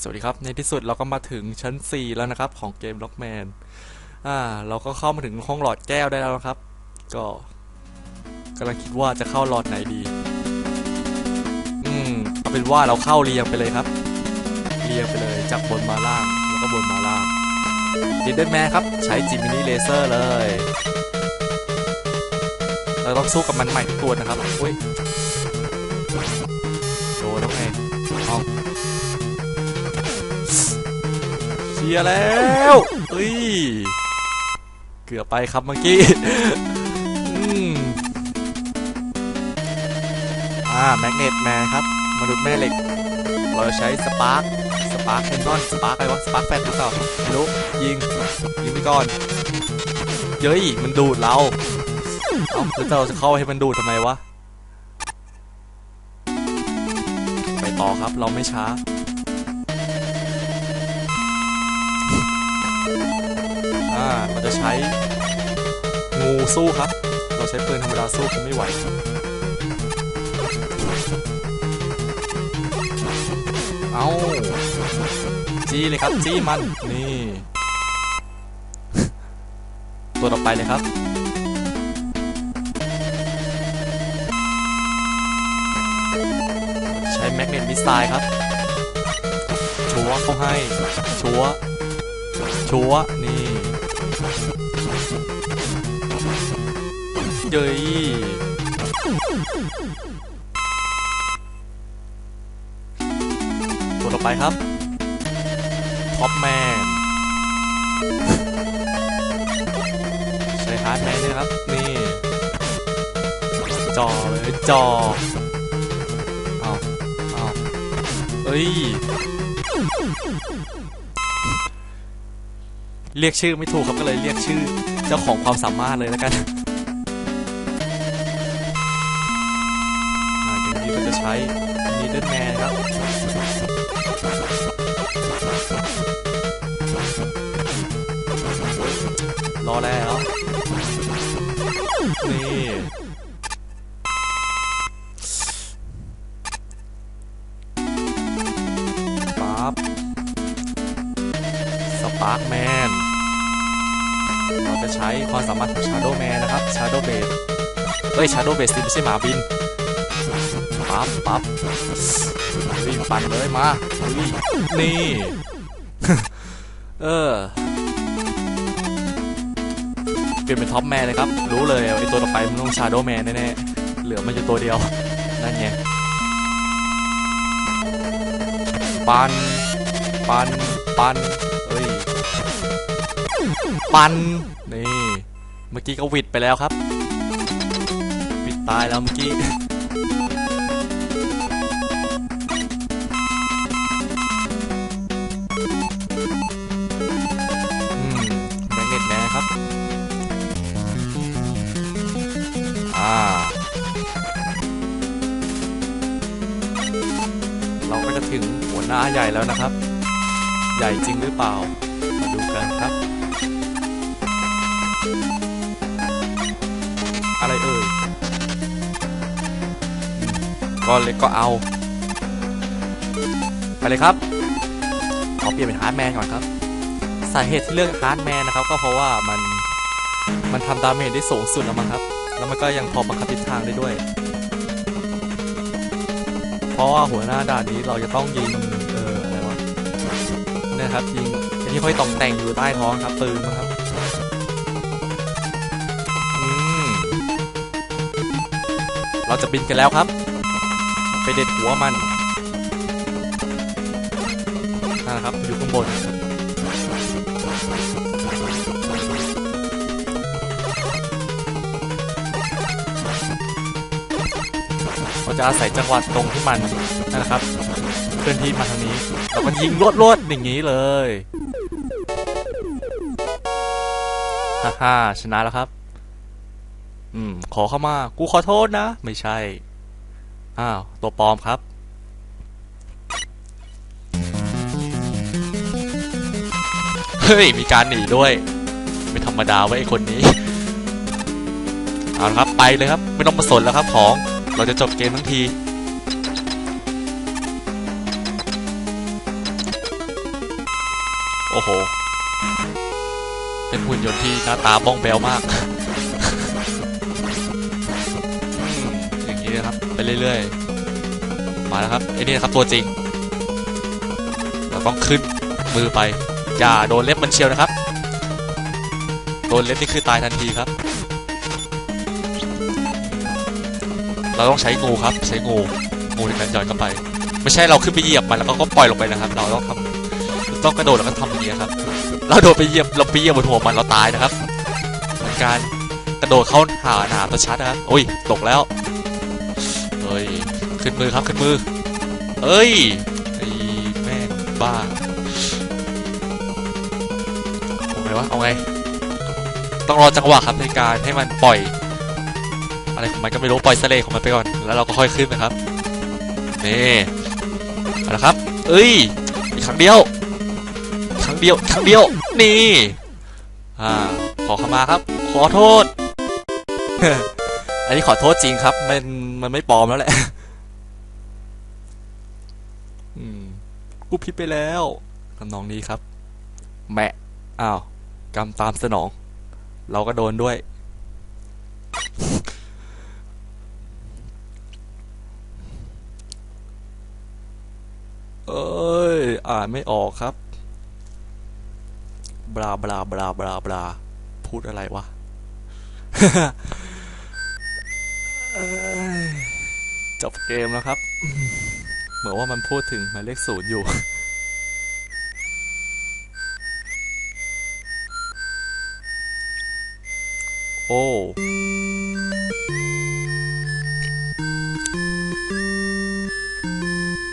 สวัสดีครับ ในที่สุดเราก็มาถึงชั้น 4 แล้วนะครับ ของเกมล็อกแมนอ่า เราก็เข้ามาถึงห้องหลอดแก้วได้แล้วนะครับ ก็กำลังคิดว่าจะเข้าหลอดไหนดี อืมเอาเป็นว่าเราเข้าเรียงไปเลยครับ เรียงไปเลยจากบนมาล่าง แล้วก็บนมาล่างดินเดนแมนครับ ใช้จิมมินีเลเซอร์เลย เราต้องสู้กับมันใหม่ทุกตัวนะครับอุ้ยโดนแล้วไงเอา ชียร์แล้วเฮ้ย เกือบไปครับเมื่อกี้อ่าแมกเนตแมนครับมนุษย์แม่เหล็ก เราใช้สปาร์คสปาร์คแคนนอนสปาร์คอะไรวะสปาร์คแฟนหรือเปล่าไม่รู้ยิงยิงไปก่อนเย้ยมันดูดเราเอ้าแล้วเราจะเข้าให้มันดูดทำไมวะ ไปต่อครับเราไม่ช้า อ่าเราจะใช้งูสู้ครับ เราใช้ปืนธรรมดาสู้คงไม่ไหวเอาจี้เลยครับจี้มันนี่ ตัวต่อไปเลยครับใช้แมกเนตมิสไซล์ครับชัวเขาให้ชัวชัวนี่ เย้ยตัวต่อไปครับท็อปแมนใช้ฮาร์ดแมนนะครับ นี่จอเลยจอเอาเอาเอ้ย เรียกชื่อไม่ถูกครับก็เลยเรียกชื่อเจ้าของความสามารถเลยแล้วกันอ่าอย่างนี้ก็จะใช้นีเดิลแมนครับรอแล้วนี่ปั๊บสปาร์กแมน เราจะใช้ความสามารถของชาโดว์แมนนะครับชาโดว์เบสเอ้ยชาโดว์เบสไม่ใช่หมาบินปั๊บปั๊บเฮ้ยปั่นเลยมาเฮ้ยนี่ เออเปลี่ยนเป็นท็อปแมนเลยครับ รู้เลยไอตัวต่อไปมันต้องชาโดแมนแน่ๆ เหลือมันอยู่ตัวเดียว นั่นไงปันปันปันเอ้ย ปันนี่เมื่อกี้ก็วิดไปแล้วครับ วิดตายแล้วเมื่อกี้อืมแมกเนตแมนครับอ่าเราก็จะถึงหัวหน้าใหญ่แล้วนะครับ ใหญ่จริงหรือเปล่า มาดูกันครับ ก็เล็กก็เอา ไปเลยครับขอเปลี่ยนเป็นฮาร์ดแมนก่อนครับ สาเหตุที่เลือกฮาร์ดแมนนะครับก็เพราะว่ามันมันทำดาเมจได้สูงสุดแล้วมั้งครับ แล้วมันก็ยังพอบังคับทิศทางได้ด้วย เพราะว่าหัวหน้าด่านนี้เราจะต้องยิงเอออะไรวะนะครับยิงที่ห้อยตองแต่งอยู่ใต้ท้องครับปืนนะครับเราจะบินกันแล้วครับ ไปเด็ดหัวมันนั่นนะครับอยู่ข้างบนเราจะอาศัยจังหวะตรงที่มันนั่นนะครับเคลื่อนที่มาทางนี้เราก็ยิงรวดรวดๆอย่างนี้เลยฮ่าฮ่าชนะแล้วครับ อืม ขอเข้ามา กูขอโทษนะ ไม่ใช่ อ้าว ตัวปลอมครับ เฮ้ย มีการหนีด้วย ไม่ธรรมดาไว้ไอ้คนนี้ เอาละครับ ไปเลยครับ ไม่ต้องมาสนแล้วครับของ เราจะจบเกมทั้งทีโอ้โห เป็นหุ่นยนต์ที่หน้าตาบ้องแบวมาก นะครับ ไปเรื่อยๆ มาแล้วครับไอ้นี่ครับตัวจริง เราต้องขึ้นมือไป อย่าโดนเล็บมันเชียวนะครับ โดนเล็บนี่คือตายทันทีครับ เราต้องใช้งูครับ ใช้งูงูในการย้อนกลับไป ไม่ใช่เราขึ้นไปเหยียบมันแล้วก็ปล่อยลงไปนะครับ เราต้องทำต้องกระโดดแล้วก็ทำอย่างนี้ครับ เราโดดไปเหยียบเราไปเหยียบบนหัวมันเราตายนะครับเหมือนการกระโดดเข้าหาหนามตัวชัดนะครับโอ้ย ตกแล้ว เฮ้ยขึ้นมือครับขึ้นมือเอ้ยไอ้แม่บ้าเอาไงวะเอาไงต้องรอจังหวะครับในการให้มันปล่อย อะไรของมันก็ไม่รู้ปล่อยเสลของมันไปก่อนแล้วเราก็ค่อยขึ้นนะครับนี่เอาละครับเอ้ยอีกครั้งเดียวครั้งเดียวครั้งเดียวนี่อ่าขอขมาครับ ขอโทษ อันนี้ขอโทษจริงครับ มันมันไม่ปลอมแล้วแหละ อืม กูผิดไปแล้วทำนองนี้ครับแหมะ อ้าว กรรมตามสนอง เราก็โดนด้วย เอ้ย อ่านไม่ออกครับ บลาบลาบลาบลาบลา พูดอะไรวะ จบเกมแล้วครับ เหมือนว่ามันพูดถึงหมายเลขศูนย์อยู่ โอ้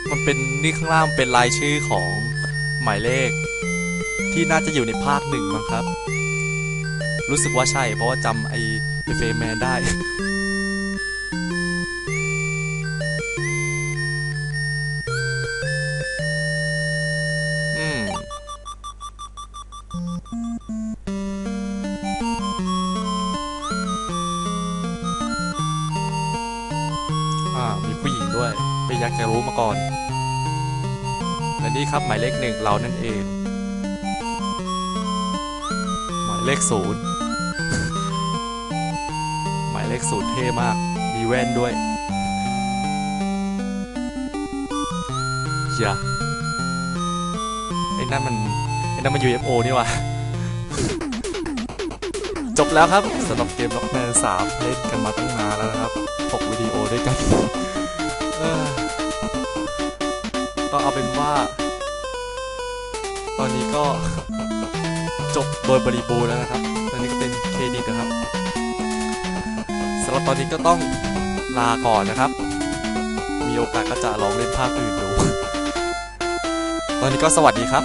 มันเป็นนี่ข้างล่างเป็นรายชื่อของหมายเลข ที่น่าจะอยู่ในภาคหนึ่งมั้งครับ รู้สึกว่าใช่เพราะว่าจำไอเฟแมนได้ อยากจะรู้มาก่อน และนี่ครับหมายเลขหนึ่งเรานั่นเอง หมายเลขศูนย์หมายเลขศูนย์เท่มาก มีแว่นด้วยอย่าไอ้นั่นมันไอ้นั่นมัน UFO นี่วะจบแล้วครับสำหรับเกม Rockman 3เล่นกันมาตั้งนานแล้วนะครับ 6 วิดีโอด้วยกัน เออก็เอาเป็นว่า ตอนนี้ก็จบโดยบริบูรณ์แล้วนะครับตอนนี้ก็เป็นเครดิตนะครับสำหรับตอนนี้ก็ต้องลาก่อนนะครับ มีโอกาสก็จะลองเล่นภาคอื่นดู ตอนนี้ก็สวัสดีครับ